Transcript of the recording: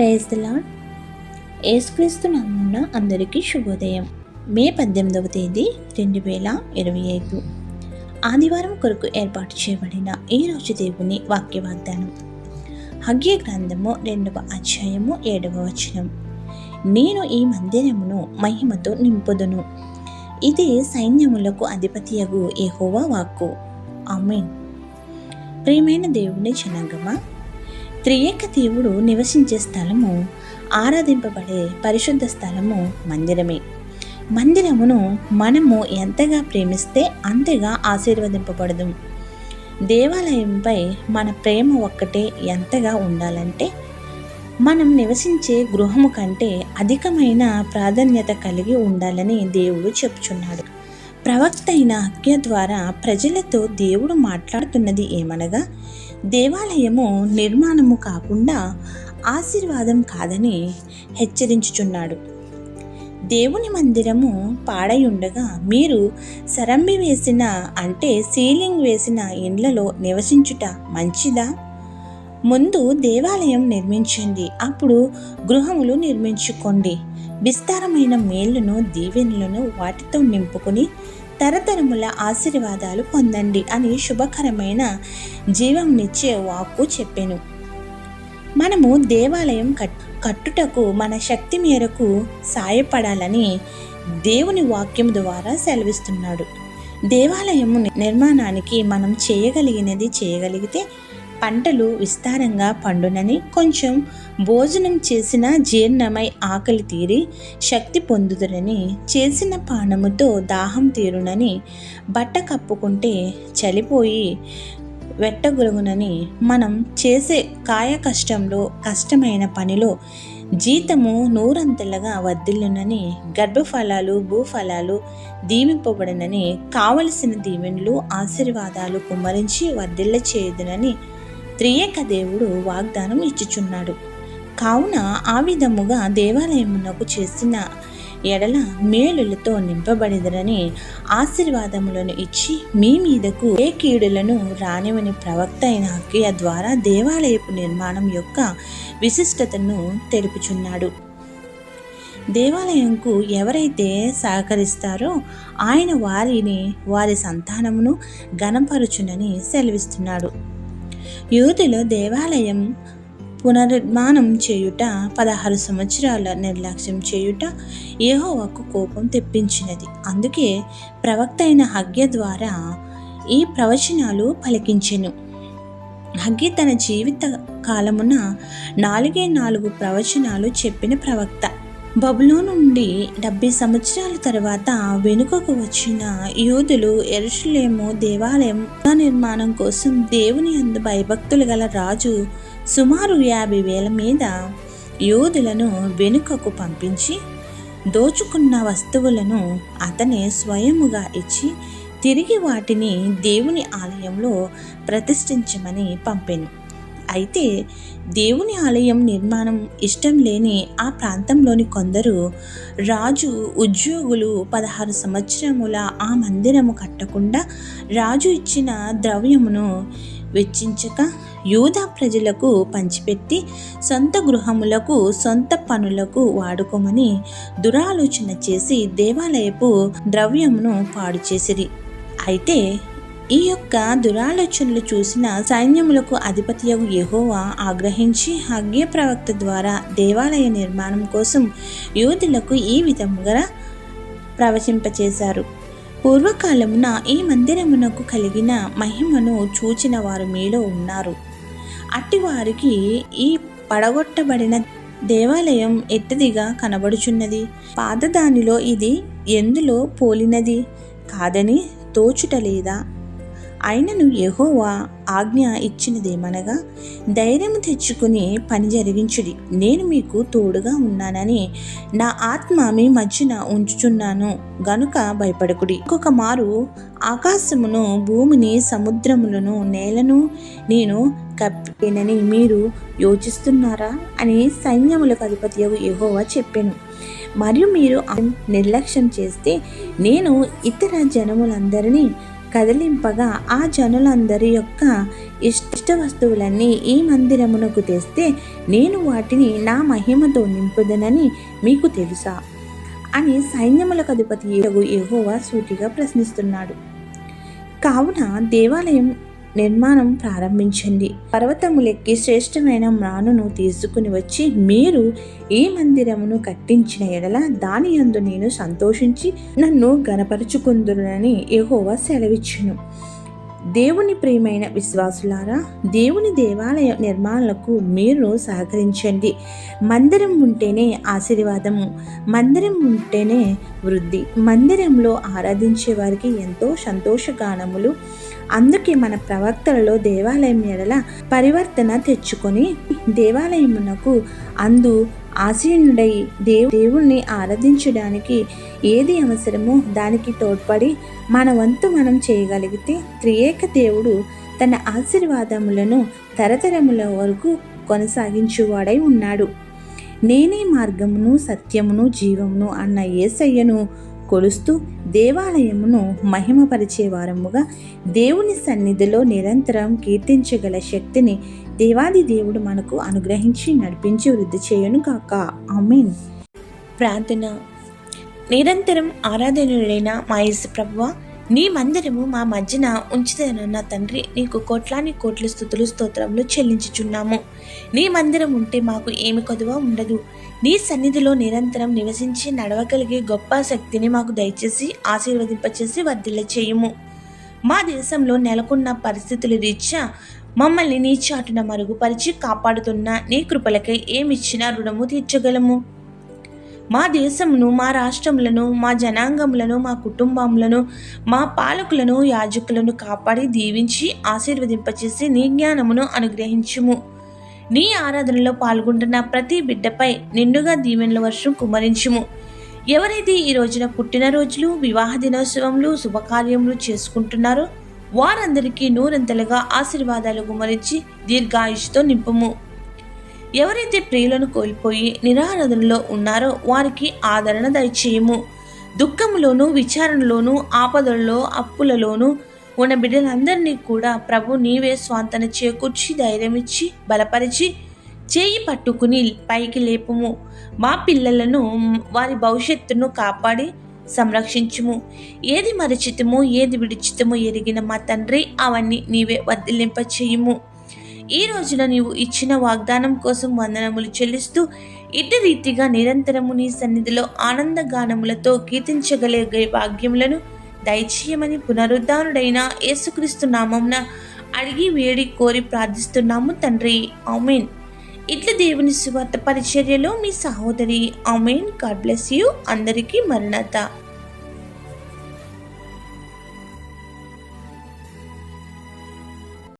Praise ఏసుక్రీస్తు lord నామమున అందరికీ శుభోదయం. మే పద్దెనిమిదవ తేదీ రెండు వేల ఇరవై ఐదు. ఆదివారం కొరకు ఏర్పాటు చేయబడిన ఈ రోజు దేవుని వాక్య వాగ్దానం హగ్య గ్రంథము రెండవ అధ్యాయము ఏడవ వచనం. నేను ఈ మందిరమును మహిమతో నింపుదును. ఇది సైన్యములకు అధిపతియగు ఏహోవా వాక్కు. ఆమెన్. ప్రియమైన దేవుని జనాంగమా త్రియేక దేవుడు నివసించే స్థలము ఆరాధింపబడే పరిశుద్ధ స్థలము మందిరమే. మందిరమును మనము ఎంతగా ప్రేమిస్తే అంతగా ఆశీర్వదింపబడదు దేవాలయంపై మన ప్రేమ ఒక్కటే ఎంతగా ఉండాలంటే మనం నివసించే గృహము కంటే అధికమైన ప్రాధాన్యత కలిగి ఉండాలని దేవుడు చెప్పుచున్నాడు. ప్రవక్త అయిన హక్య ద్వారా ప్రజలతో దేవుడు మాట్లాడుతున్నది ఏమనగా దేవాలయము నిర్మాణము కాకుండా ఆశీర్వాదం కాదని హెచ్చరించుచున్నాడు. దేవుని మందిరము పాడై ఉండగా మీరు సరంబి వేసిన అంటే సీలింగ్ వేసిన ఇండ్లలో నివసించుట మంచిదా? ముందు దేవాలయం నిర్మించండి అప్పుడు గృహములు నిర్మించుకోండి. విస్తారమైన మేళ్ళను దీవెనలను వాటితో నింపుకొని తరతరముల ఆశీర్వాదాలు పొందండి అని శుభకరమైన జీవంనిచ్చే వాక్కు చెప్పాను. మనము దేవాలయం కట్ కట్టుటకు మన శక్తి మేరకు సాయపడాలని దేవుని వాక్యం ద్వారా సెలవిస్తున్నాడు. దేవాలయము నిర్మాణానికి మనం చేయగలిగినది చేయగలిగితే పంటలు విస్తారంగా పండునని కొంచెం భోజనం చేసిన జీర్ణమై ఆకలి తీరి శక్తి పొందుదురని చేసిన పానముతో దాహం తీరునని బట్ట కప్పుకుంటే చలిపోయి వెట్టగొలుగునని మనం చేసే కాయ కష్టంలో కష్టమైన పనిలో జీతము నూరంతలుగా వర్ధిల్లునని గర్భఫలాలు భూఫలాలు దీవింపబడినని కావలసిన దీవెనలు ఆశీర్వాదాలు కుమ్మరించి వర్ధిల్ల చేయదునని త్రియేక దేవుడు వాగ్దానం ఇచ్చుచున్నాడు. కావున ఆ విధముగా దేవాలయమునకు చేసిన ఎడల మేలులతో నింపబడిదరని ఆశీర్వాదములను ఇచ్చి మీ మీదకు ఏ కీడులను రానివని ప్రవక్త అయిన అక్కయ్య ద్వారా దేవాలయపు నిర్మాణం యొక్క విశిష్టతను తెలుపుచున్నాడు. దేవాలయంకు ఎవరైతే సహకరిస్తారో ఆయన వారిని వారి సంతానమును గణపరుచునని సెలవిస్తున్నాడు. యూదులో దేవాలయం పునర్నిర్మాణం చేయుట పదహారు సంవత్సరాల నిర్లక్ష్యం చేయుట ఏహోవకు కోపం తెప్పించినది. అందుకే ప్రవక్త అయిన హగ్య ద్వారా ఈ ప్రవచనాలు పలికించెను. హగ్గి తన జీవిత కాలమున నాలుగే నాలుగు ప్రవచనాలు చెప్పిన ప్రవక్త. బబులో నుండి డెబ్బై సంవత్సరాల తర్వాత వెనుకకు వచ్చిన యూదులు ఎరుషులేము దేవాలయం నిర్మాణం కోసం దేవుని అందు భయభక్తులు గల రాజు సుమారు యాభై వేల మీద యోధులను వెనుకకు పంపించి దోచుకున్న వస్తువులను అతనే స్వయముగా ఇచ్చి తిరిగి వాటిని దేవుని ఆలయంలో ప్రతిష్ఠించమని పంపాను. అయితే దేవుని ఆలయం నిర్మాణం ఇష్టం లేని ఆ ప్రాంతంలోని కొందరు రాజు ఉద్యోగులు పదహారు సంవత్సరముల ఆ మందిరము కట్టకుండా రాజు ఇచ్చిన ద్రవ్యమును వెచ్చించక యూదా ప్రజలకు పంచిపెట్టి సొంత గృహములకు సొంత పనులకు వాడుకోమని దురాలోచన చేసి దేవాలయపు ద్రవ్యమును పాడు చేసిరి. అయితే ఈ యొక్క దురాలోచనలు చూసిన సైన్యములకు అధిపతియగు యహోవా ఆగ్రహించి హగ్గే ప్రవక్త ద్వారా దేవాలయ నిర్మాణం కోసం యోధులకు ఈ విధముగా ప్రవచింపచేశారు. పూర్వకాలమున ఈ మందిరమునకు కలిగిన మహిమను చూచిన వారు మీలో ఉన్నారు. అట్టి వారికి ఈ పడగొట్టబడిన దేవాలయం ఎట్టదిగా కనబడుచున్నది. పాతదానిలో ఇది ఎందులో పోలినది? కాదని తోచుటలేదా అయినను యహోవా ఆజ్ఞ ఇచ్చినదేమనగా ధైర్యం తెచ్చుకుని పని జరిగించుడి. నేను మీకు తోడుగా ఉన్నానని నా ఆత్మ మీ మధ్యన ఉంచుచున్నాను గనుక భయపడకుడి. ఇంకొక మారు ఆకాశమును భూమిని సముద్రములను నేలను నేను కప్పేనని మీరు యోచిస్తున్నారా అని సైన్యములకు అధిపతి యహోవా చెప్పాను. మరియు మీరు నిర్లక్ష్యం చేస్తే నేను ఇతర జనములందరినీ కదిలింపగా ఆ జనులందరి యొక్క ఇష్ట వస్తువులన్నీ ఈ మందిరమునకు తెస్తే నేను వాటిని నా మహిమతో నింపుదనని మీకు తెలుసా? అని సైన్యములకు అధిపతి ఏహోవా సూటిగా ప్రశ్నిస్తున్నాడు. కావున దేవాలయం నిర్మాణం ప్రారంభించండి పర్వతములెక్కి శ్రేష్టమైన మ్రానును తీసుకుని వచ్చి మీరు ఈ మందిరమును కట్టించిన ఎడల దాని యందు నేను సంతోషించి నన్ను గనపరుచుకుందునని యహోవా సెలవిచ్చును. దేవుని ప్రియమైన విశ్వాసులారా దేవుని దేవాలయ నిర్మాణాలకు మీరు సహకరించండి. మందిరం ఉంటేనే ఆశీర్వాదము మందిరం ఉంటేనే వృద్ధి మందిరంలో ఆరాధించే వారికి ఎంతో సంతోషగానములు. అందుకే మన ప్రవక్తలలో దేవాలయం ఎడల పరివర్తన తెచ్చుకొని దేవాలయమునకు అందు ఆసీనుడై దేవు దేవుణ్ణి ఆరాధించడానికి ఏది అవసరమో దానికి తోడ్పడి మన వంతు మనం చేయగలిగితే త్రియేక దేవుడు తన ఆశీర్వాదములను తరతరముల వరకు కొనసాగించువాడై ఉన్నాడు. నేనే మార్గమును సత్యమును జీవమును అన్న ఏసయ్యను కొలుస్తూ దేవాలయమును మహిమపరిచే వారముగా దేవుని సన్నిధిలో నిరంతరం కీర్తించగల శక్తిని దేవాది దేవుడు మనకు అనుగ్రహించి నడిపించి వృద్ధి చేయను కాక ఆమెన్. ప్రార్థన. నిరంతరం ఆరాధనుడైన మా యేసు ప్రభువ నీ మందిరము మా మధ్యన ఉంచుతానన్న తండ్రి నీకు కోట్లాని కోట్ల స్థుతులు స్తోత్రములు చెల్లించుచున్నాము. నీ మందిరం ఉంటే మాకు ఏమి కొదువ ఉండదు. నీ సన్నిధిలో నిరంతరం నివసించి నడవగలిగే గొప్ప శక్తిని మాకు దయచేసి ఆశీర్వదింపచేసి వర్ధిల్ల చేయము మా దేశంలో నెలకొన్న పరిస్థితుల రీత్యా మమ్మల్ని నీ చాటున మరుగుపరిచి కాపాడుతున్న నీ కృపలకై ఏమిచ్చినా రుణము తీర్చగలము. మా దేశమును మా రాష్ట్రములను మా జనాంగములను మా కుటుంబములను మా పాలకులను యాజకులను కాపాడి దీవించి ఆశీర్వదింపచేసి నీ జ్ఞానమును అనుగ్రహించుము. నీ ఆరాధనలో పాల్గొంటున్న ప్రతి బిడ్డపై నిండుగా దీవెనల వర్షం కుమరించుము. ఎవరైతే ఈ రోజున పుట్టినరోజులు వివాహ దినోత్సవంలు శుభకార్యములు చేసుకుంటున్నారో వారందరికీ నూరంతలుగా ఆశీర్వాదాలు గుమరించి దీర్ఘాయుషుతో నింపము. ఎవరైతే ప్రియులను కోల్పోయి నిరారాధనలో ఉన్నారో వారికి ఆదరణ దయచేయము. దుఃఖములోను విచారణలోను ఆపదలలో అప్పులలోను ఉన్న బిడ్డలందరినీ కూడా ప్రభు నీవే స్వాంతన చేకూర్చి ధైర్యమిచ్చి బలపరిచి చేయి పట్టుకుని పైకి లేపుము. మా పిల్లలను వారి భవిష్యత్తును కాపాడి సంరక్షించుము. ఏది మరచితమో ఏది విడిచితమో ఎరిగిన మా తండ్రి అవన్నీ నీవే వర్ధిల్లింప చేయుము ఈ రోజున నీవు ఇచ్చిన వాగ్దానం కోసం వందనములు చెల్లిస్తూ ఇటు రీతిగా నిరంతరము నీ సన్నిధిలో ఆనందగానములతో కీర్తించగలిగే భాగ్యములను దయచేయమని పునరుద్ధానుడైన యేసుక్రీస్తు నామంన అడిగి వేడి కోరి ప్రార్థిస్తున్నాము తండ్రి. ఆమెన్. ఇట్ల దేవుని సువార్త పరిచర్యలో మీ సహోదరి. Amen God bless you. అందరికీ మరణత.